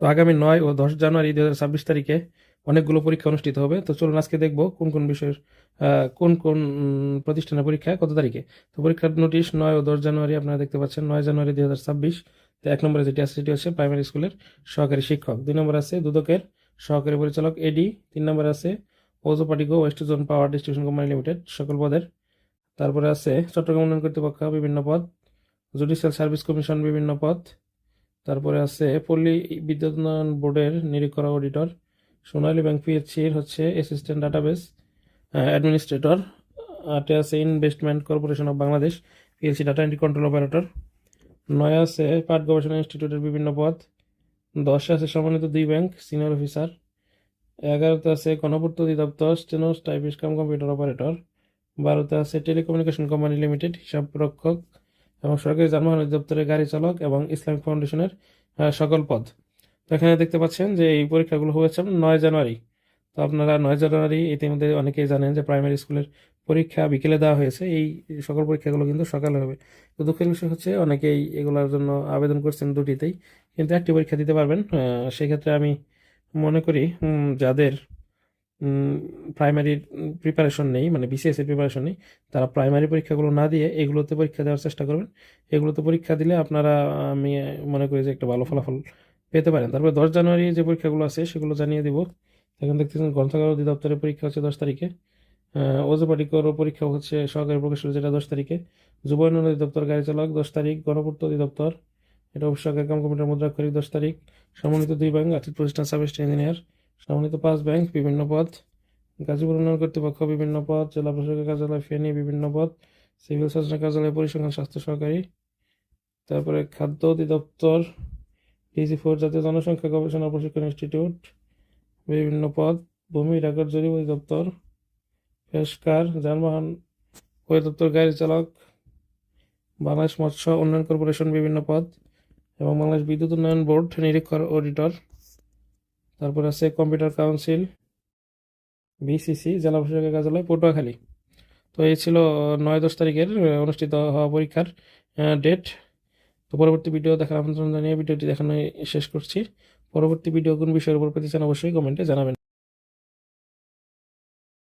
তো আগামী নয় ও দশ জানুয়ারি হাজার ছাব্বিশ তারিখে অনেকগুলো পরীক্ষা অনুষ্ঠিত হবে। তো চলুন আজকে দেখব কোন কোন বিষয়ের কোন কোন প্রতিষ্ঠানের পরীক্ষা কত তারিখে। তো পরীক্ষার নোটিশ নয় ও দশ জানুয়ারি আপনারা দেখতে পাচ্ছেন, নয় জানুয়ারি দুই হাজার ছাব্বিশ। তো এক নম্বরে যেটি আছে সেটি হচ্ছে প্রাইমারি স্কুলের সহকারী শিক্ষক। দুই নম্বর আছে দুদকের সহকারী পরিচালক এডি। তিন নম্বর আছে ওজো পাটিকো west zone power distribution company limited সকল পদের। তারপরে আছে চট্টগ্রাম উন্নয়ন কর্তৃপক্ষ বিভিন্ন পদ, জুডিশিয়াল সার্ভিস কমিশন বিভিন্ন পদ তারপরে আছে পল্লী বিদ্যুৎ উন্নয়ন বোর্ডের নিরীক্ষর অডিটর। সোনালী ব্যাংক পিএইচসির হচ্ছে অ্যাসিস্ট্যান্ট ডাটাবেস অ্যাডমিনিস্ট্রেটর আটে আছে investment corporation of Bangladesh PLC data entry control operator নয় আছে পাট গবেষণা ইনস্টিটিউটের বিভিন্ন পদ, দশে আছে সমন্বিত দুই ব্যাংক সিনিয়র অফিসার এগারোতে আছে গণপূর্ত অধিদপ্তর stenos typist cum computer operator বারোতে আছে টেলিকমিউনিকেশন কোম্পানি লিমিটেড হিসাব রক্ষক এবং সরকারি যানবাহন অধিদপ্তরের গাড়ি চালক এবং ইসলামিক ফাউন্ডেশনের সকল পদ। তো এখানে দেখতে পাচ্ছেন যে এই পরীক্ষাগুলো হয়েছে নয় জানুয়ারি। তো আপনারা নয় জানুয়ারি ইতিমধ্যে অনেকেই জানেন যে প্রাইমারি স্কুলের পরীক্ষা বিকেলে দেওয়া হয়েছে। এই সকল পরীক্ষাগুলো কিন্তু সকালে হবে। তো দুঃখের বিষয় হচ্ছে অনেকেই এগুলোর জন্য আবেদন করছেন দুটিতেই, কিন্তু একটি পরীক্ষা দিতে পারবেন। সেক্ষেত্রে আমি মনে করি যাদের প্রাইমারির প্রিপারেশন নেই মানে বিসিএস এর প্রিপারেশন নেই। তারা প্রাইমারি পরীক্ষাগুলো না দিয়ে এগুলোতে পরীক্ষা দেওয়ার চেষ্টা করবেন। এগুলোতে পরীক্ষা দিলে আপনারা, আমি মনে করি যে একটা ভালো ফলাফল পেতে পারেন। তারপরে দশ জানুয়ারি যে পরীক্ষাগুলো আছে, সেগুলো জানিয়ে দিব। এখন দেখতেছেন গ্রন্থাগার অধিদপ্তরের পরীক্ষা হচ্ছে দশ তারিখে। ওজোপাটিকর পরীক্ষা হচ্ছে সহকারী প্রকৌশল যেটা দশ তারিখে। যুব উন্নয়ন অধিদপ্তর, গাড়ি চালক দশ তারিখ। গণপূর্ত অধিদপ্তর, এটা অফিসকের কাম কম্পিউটার মুদ্রাক্ষরিক দশ তারিখ। সমন্বিত দুই ব্যাংক আর্থিক প্রতিষ্ঠান সাবেস্ট ইঞ্জিনিয়ার। সমন্বিত পাঁচ ব্যাংক বিভিন্ন পদ, গাজীপুর উন্নয়ন কর্তৃপক্ষ বিভিন্ন পদ, জেলা প্রশাসকের কার্যালয়, ফেনী বিভিন্ন পদ, সিভিল সার্জনের কার্যালয়, পরিসংখ্যান, স্বাস্থ্য সহকারী। তারপরে খাদ্য অধিদপ্তর, ডিজি ফোর, জাতীয় জনসংখ্যা গবেষণা প্রশিক্ষণ ইনস্টিটিউট, বিভিন্ন পদ, ভূমি রেকর্ড জরিপ অধিদপ্তর, পেশকার, যানবাহন অধিদপ্তর, গাড়ি চালক, বাংলাদেশ মৎস্য উন্নয়ন কর্পোরেশন বিভিন্ন পদ এবং বাংলাদেশ বিদ্যুৎ উন্নয়ন বোর্ড নিরীক্ষর অডিটর। তারপর আছে কম্পিউটার কাউন্সিল বিসিসি জেলা প্রশাসকের কার্যালয়, পটুয়াখালী। তো এই ছিল নয় দশ তারিখের অনুষ্ঠিত হওয়া পরীক্ষার ডেট তো পরবর্তী ভিডিও দেখার আমন্ত্রণ জানিয়ে ভিডিওটি দেখানো শেষ করছি। পরবর্তী ভিডিও কোন বিষয়ের উপর পেতে চান অবশ্যই কমেন্টে জানাবেন।